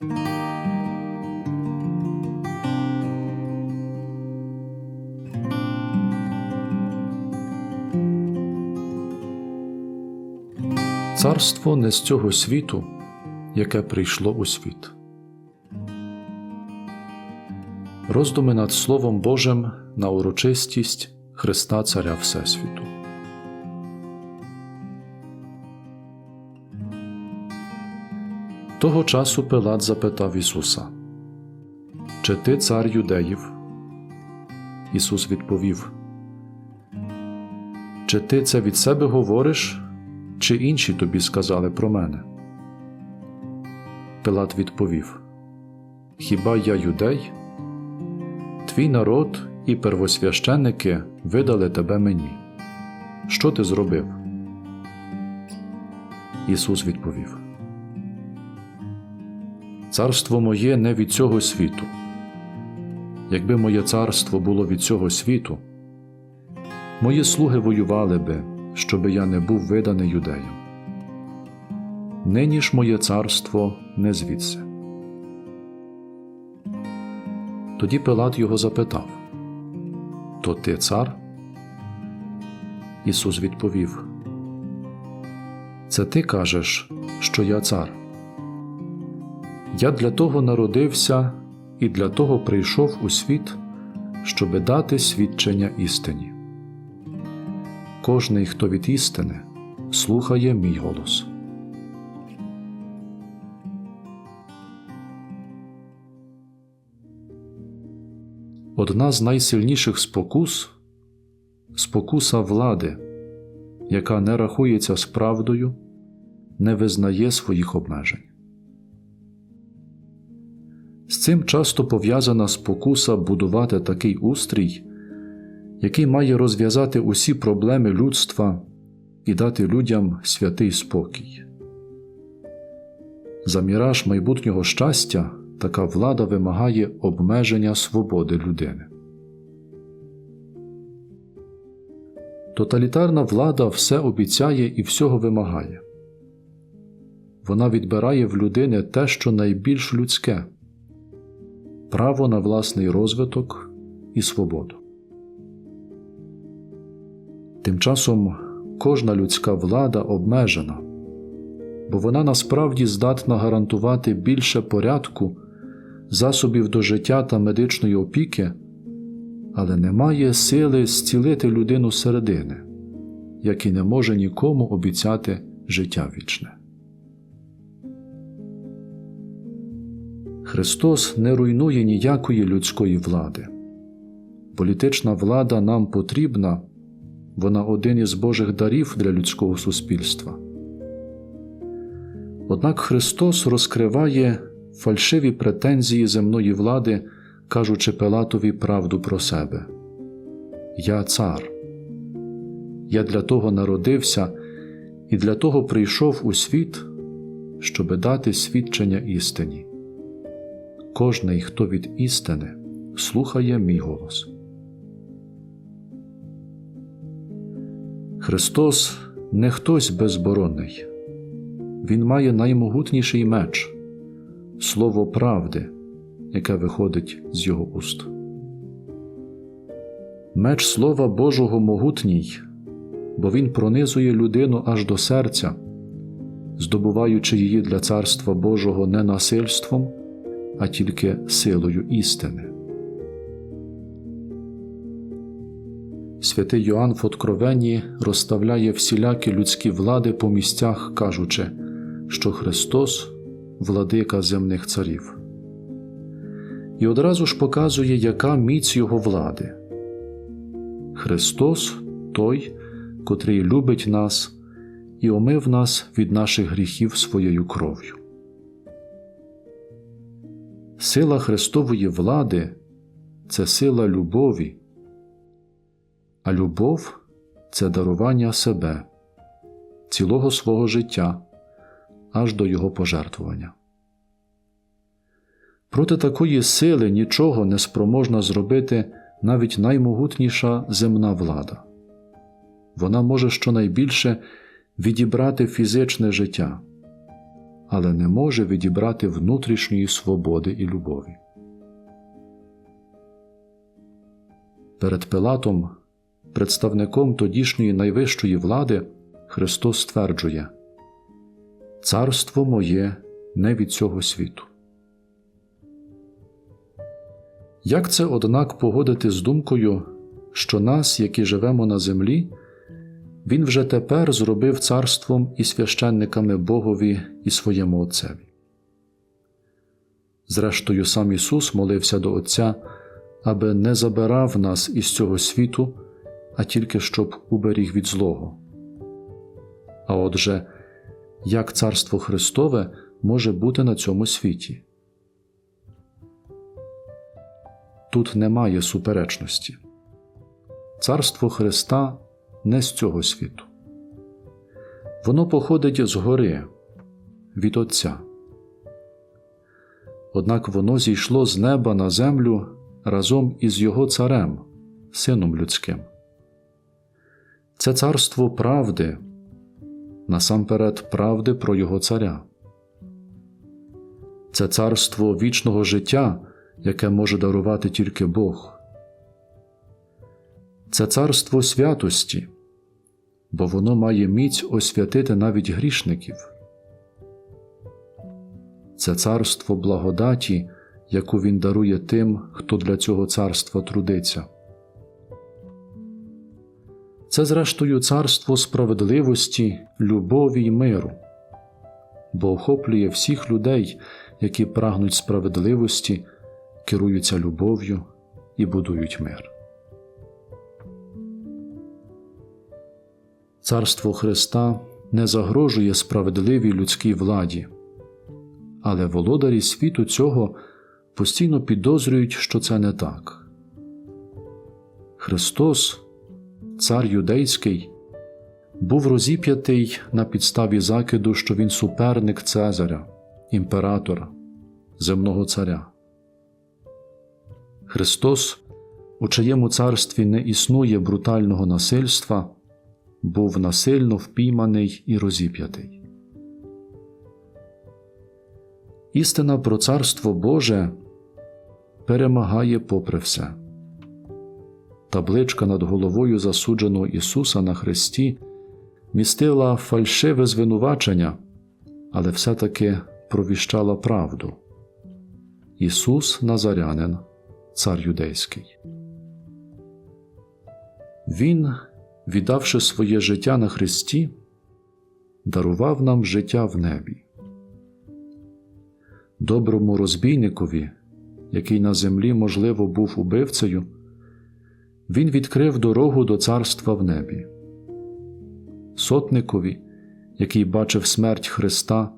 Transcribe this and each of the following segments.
Царство не з цього світу, яке прийшло у світ. Роздуми над Словом Божим на урочистість Христа Царя Всесвіту. Того часу Пилат запитав Ісуса, Чи ти цар юдеїв? Ісус відповів, Чи ти це від себе говориш, чи інші тобі сказали про мене? Пилат відповів: Хіба я юдей? Твій народ і первосвященники видали тебе мені. Що ти зробив? Ісус відповів: Царство моє не від цього світу. Якби моє царство було від цього світу, мої слуги воювали би, щоби я не був виданий юдеям. Нині ж моє царство не звідси. Тоді Пилат його запитав То ти цар? Ісус відповів Це ти кажеш, що я цар. Я для того народився і для того прийшов у світ, щоби дати свідчення істині. Кожний, хто від істини, слухає мій голос. Одна з найсильніших спокус спокуса влади, яка не рахується з правдою, не визнає своїх обмежень. Цим часто пов'язана спокуса будувати такий устрій, який має розв'язати усі проблеми людства і дати людям святий спокій. За міраж майбутнього щастя така влада вимагає обмеження свободи людини. Тоталітарна влада все обіцяє і всього вимагає. Вона відбирає в людини те, що найбільш людське право на власний розвиток і свободу. Тим часом кожна людська влада обмежена, бо вона насправді здатна гарантувати більше порядку, засобів до життя та медичної опіки, але не має сили зцілити людину середини, як і не може нікому обіцяти життя вічне. Христос не руйнує ніякої людської влади. Політична влада нам потрібна, вона один із Божих дарів для людського суспільства. Однак Христос розкриває фальшиві претензії земної влади, кажучи Пилатові правду про себе Я цар. Я для того народився і для того прийшов у світ, щоби дати свідчення істині. Кожний, хто від істини, слухає мій голос. Христос не хтось безборонний, Він має наймогутніший меч, слово правди, яке виходить з його уст. Меч Слова Божого могутній, бо він пронизує людину аж до серця, здобуваючи її для Царства Божого не насильством, а тільки силою істини. Святий Йоанн в Откровенні розставляє всілякі людські влади по місцях, кажучи, що Христос владика земних царів. І одразу ж показує, яка міць Його влади. Христос той, котрий любить нас і омив нас від наших гріхів своєю кров'ю. Сила Христової влади це сила любові, а любов це дарування себе, цілого свого життя аж до Його пожертвування. Проти такої сили нічого не спроможна зробити навіть наймогутніша земна влада. Вона може щонайбільше відібрати фізичне життя, але не може відібрати внутрішньої свободи і любові. Перед Пилатом, представником тодішньої найвищої влади, Христос стверджує Царство моє не від цього світу. Як це, однак, погодити з думкою, що нас, які живемо на землі, Він вже тепер зробив царством і священниками Богові і своєму Отцеві? Зрештою, сам Ісус молився до Отця, аби не забирав нас із цього світу, а тільки щоб уберіг від злого. А отже, як Царство Христове може бути на цьому світі? Тут немає суперечності. Царство Христа не з цього світу. Воно походить згори від Отця. Однак воно зійшло з неба на землю разом із Його Царем, Сином Людським. Це царство правди, насамперед правди про Його Царя. Це царство вічного життя, яке може дарувати тільки Бог. Це царство святості, бо воно має міць освятити навіть грішників. Це царство благодаті, яку Він дарує тим, хто для цього царства трудиться. Це, зрештою, царство справедливості, любові й миру, бо охоплює всіх людей, які прагнуть справедливості, керуються любов'ю і будують мир. Царство Христа не загрожує справедливій людській владі, але володарі світу цього постійно підозрюють, що це не так. Христос, Цар Юдейський, був розіп'ятий на підставі закиду, що він суперник Цезаря, імператора, земного царя. Христос, у чиєму царстві не існує брутального насильства, був насильно впійманий і розіп'ятий. Істина про Царство Боже перемагає попри все. Табличка над головою засудженого Ісуса на Христі містила фальшиве звинувачення, але все-таки провіщала правду. Ісус Назарянин, Цар Юдейський. Він, віддавши своє життя на Христі, дарував нам життя в небі. Доброму розбійникові, який на землі, можливо, був убивцею, він відкрив дорогу до царства в небі. Сотникові, який бачив смерть Христа,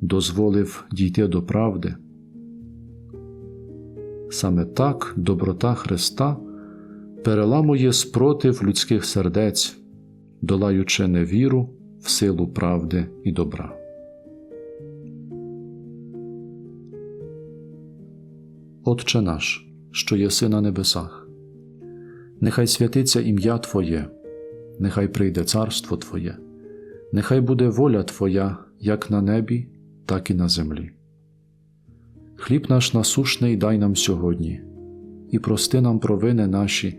дозволив дійти до правди. Саме так доброта Христа переламує спротив людських сердець, долаючи невіру в силу правди і добра. Отче наш, що єси на небесах, нехай святиться ім'я Твоє, нехай прийде царство Твоє, нехай буде воля Твоя як на небі, так і на землі. Хліб наш насушний дай нам сьогодні, і прости нам провини наші,